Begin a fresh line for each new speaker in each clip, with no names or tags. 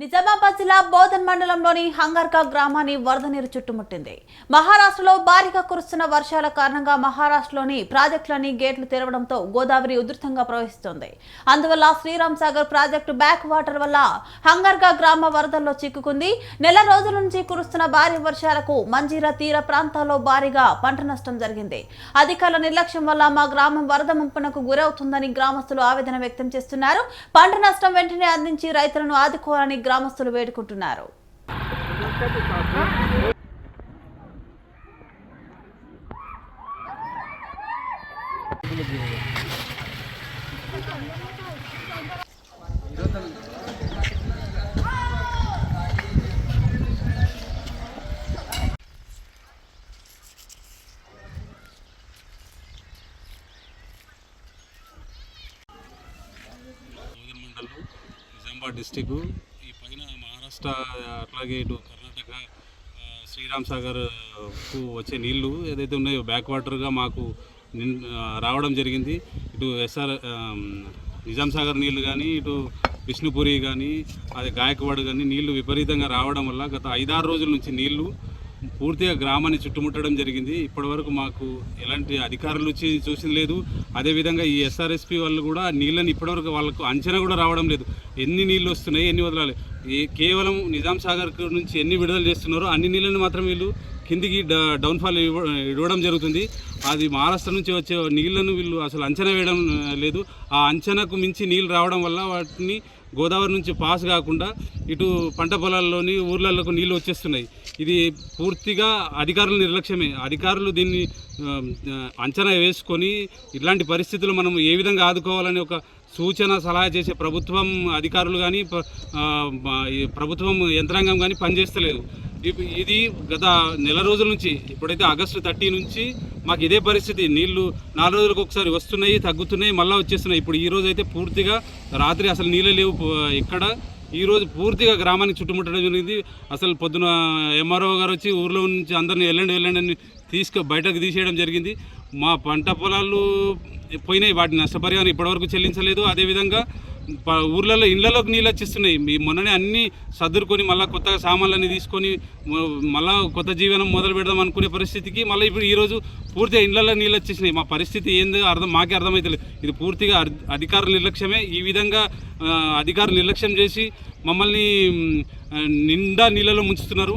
నిజామాబాద్ జిల్లా బోధన్ మండలంలోని హంగర్కా గ్రామాన్ని వరద నీరు చుట్టుముట్టింది. మహారాష్ట్రలో భారీగా కురుస్తున్న వర్షాల కారణంగా మహారాష్ట్రలోని ప్రాజెక్టులని గేట్లు తెరవడంతో గోదావరి ఉధృతంగా ప్రవహిస్తోంది. అందువల్ల Sriram Sagar project back water వల్ల హంగర్గా గ్రామ వరదల్లో చిక్కుకుంది. నెల రోజుల నుంచి కురుస్తున్న భారీ వర్షాలకు మంజీరా తీర ప్రాంతాల్లో భారీగా పంట నష్టం జరిగింది. అధికారుల నిర్లక్ష్యం వల్ల మా గ్రామం వరద ముంపునకు గురవుతుందని గ్రామస్తులు ఆవేదన వ్యక్తం చేస్తున్నారు. పంట నష్టం వెంటనే అందించి రైతులను ఆదుకోవాలని గ్రామస్తులు వేడుకుంటున్నారు.
బోధన్ నిజామాబాద్ డిస్టిక్ మహారాష్ట్ర అట్లాగే ఇటు కర్ణాటక శ్రీరామ్ సాగర్కు వచ్చే నీళ్ళు ఏదైతే ఉన్నాయో బ్యాక్ వాటర్గా మాకు నిన్ రావడం జరిగింది. ఇటు ఎస్ఆర్ నిజాం సాగర్ నీళ్ళు కానీ ఇటు విష్ణుపురి కానీ అది గాయకవాడ్ కానీ నీళ్ళు విపరీతంగా రావడం వల్ల గత ఐదారు రోజుల నుంచి నీళ్ళు పూర్తిగా గ్రామాన్ని చుట్టుముట్టడం జరిగింది. ఇప్పటివరకు మాకు ఎలాంటి అధికారులు వచ్చి చూసింది లేదు. అదేవిధంగా ఈ ఎస్ఆర్ఎస్పి వాళ్ళు కూడా నీళ్ళని ఇప్పటివరకు వాళ్ళకు అంచనా కూడా రావడం లేదు. ఎన్ని నీళ్ళు వస్తున్నాయి ఎన్ని వదలాలి? కేవలం నిజాం సాగర్ నుంచి ఎన్ని విడుదల చేస్తున్నారో అన్ని నీళ్ళని మాత్రం వీళ్ళు కిందికి డ- డౌన్ఫాల్ ఇవ్వ ఇవ్వడం జరుగుతుంది. అది మహారాష్ట్ర నుంచి వచ్చే నీళ్ళను వీళ్ళు అసలు అంచనా వేయడం లేదు. ఆ అంచనాకు మించి నీళ్ళు రావడం వల్ల వాటిని గోదావరి నుంచి పాస్ కాకుండా ఇటు పంట పొలాల్లోని ఊర్లలోకి నీళ్ళు వచ్చేస్తున్నాయి. ఇది పూర్తిగా అధికారుల నిర్లక్ష్యమే. అధికారులు దీన్ని అంచనా వేసుకొని ఇలాంటి పరిస్థితులు మనం ఏ విధంగా ఆదుకోవాలని ఒక సూచన సలహా చేసే ప్రభుత్వం అధికారులు కానీ ప్రభుత్వం యంత్రాంగం కానీ పనిచేస్తలేదు. ఇది గత నెల రోజుల నుంచి ఇప్పుడైతే ఆగస్టు థర్టీ నుంచి మాకు ఇదే పరిస్థితి. నీళ్ళు నాలుగు రోజులకు ఒకసారి వస్తున్నాయి తగ్గుతున్నాయి మళ్ళీ వచ్చేస్తున్నాయి. ఇప్పుడు ఈ రోజు అయితే పూర్తిగా రాత్రి అసలు నీళ్ళు లేవు ఇక్కడ. ఈరోజు ఈ రోజు పూర్తిగా గ్రామానికి చుట్టుముట్టడం జరిగింది. అసలు పొద్దున ఎంఆర్ఓ గారు వచ్చి ఊర్లో నుంచి అందరిని వెళ్ళండి వెళ్ళండి అని తీసుకు బయటకు తీసేయడం జరిగింది. మా పంట పొలాలు పోయినాయి వాటి నష్టపరిహారం ఇప్పటివరకు చెల్లించలేదు. అదేవిధంగా ఊర్లలో ఇళ్ళలోకి నీళ్ళు వచ్చిస్తున్నాయి. మీ మొన్ననే అన్నీ సర్దుకొని మళ్ళీ కొత్తగా సామాన్లన్నీ తీసుకొని మళ్ళీ మళ్ళా కొత్త జీవనం మొదలు పెడదాం అనుకునే పరిస్థితికి మళ్ళీ ఇప్పుడు ఈరోజు పూర్తిగా ఇళ్ళలో నీళ్ళు వచ్చేసినాయి. మా పరిస్థితి ఏందో అర్థం మాకే అర్థమవుతలేదు ఇది పూర్తిగా అర్- అధికారుల నిర్లక్ష్యమే. ఈ విధంగా అధికారులు నిర్లక్ష్యం చేసి మమ్మల్ని నిండా నీళ్ళలో ముంచుతున్నారు.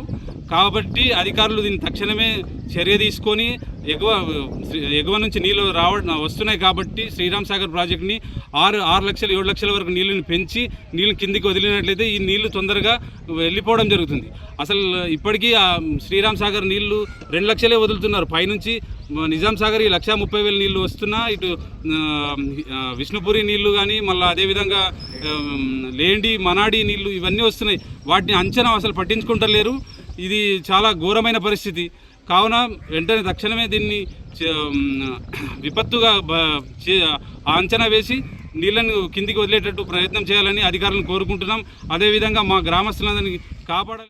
కాబట్టి అధికారులు దీన్ని తక్షణమే చర్య తీసుకొని ఎగువ ఎగువ నుంచి నీళ్ళు రావడం వస్తున్నాయి కాబట్టి శ్రీరామ్ సాగర్ ప్రాజెక్ట్ని ఆరు ఆరు లక్షలు ఏడు లక్షల వరకు నీళ్ళని పెంచి నీళ్ళు కిందికి వదిలినట్లయితే ఈ నీళ్ళు తొందరగా వెళ్ళిపోవడం జరుగుతుంది. అసలు ఇప్పటికీ ఆ శ్రీరామ్ సాగర్ నీళ్ళు రెండు లక్షలే వదులుతున్నారు. పైనుంచి నిజాం సాగర్ ఈ లక్ష ముప్పై వేల నీళ్ళు వస్తున్నా ఇటు విష్ణుపురి నీళ్ళు కానీ మళ్ళీ అదేవిధంగా లేండి మనాడి నీళ్ళు ఇవన్నీ వస్తున్నాయి. వాటిని అంచనా అసలు పట్టించుకుంటలేరు. ఇది చాలా ఘోరమైన పరిస్థితి. కావున వెంటనే తక్షణమే దీన్ని విపత్తుగా అంచనా వేసి నీళ్ళను కిందికి వదిలేటట్టు ప్రయత్నం చేయాలని అధికారులను కోరుకుంటున్నాం. అదేవిధంగా మా గ్రామస్తులందరినీ కాపాడాలి.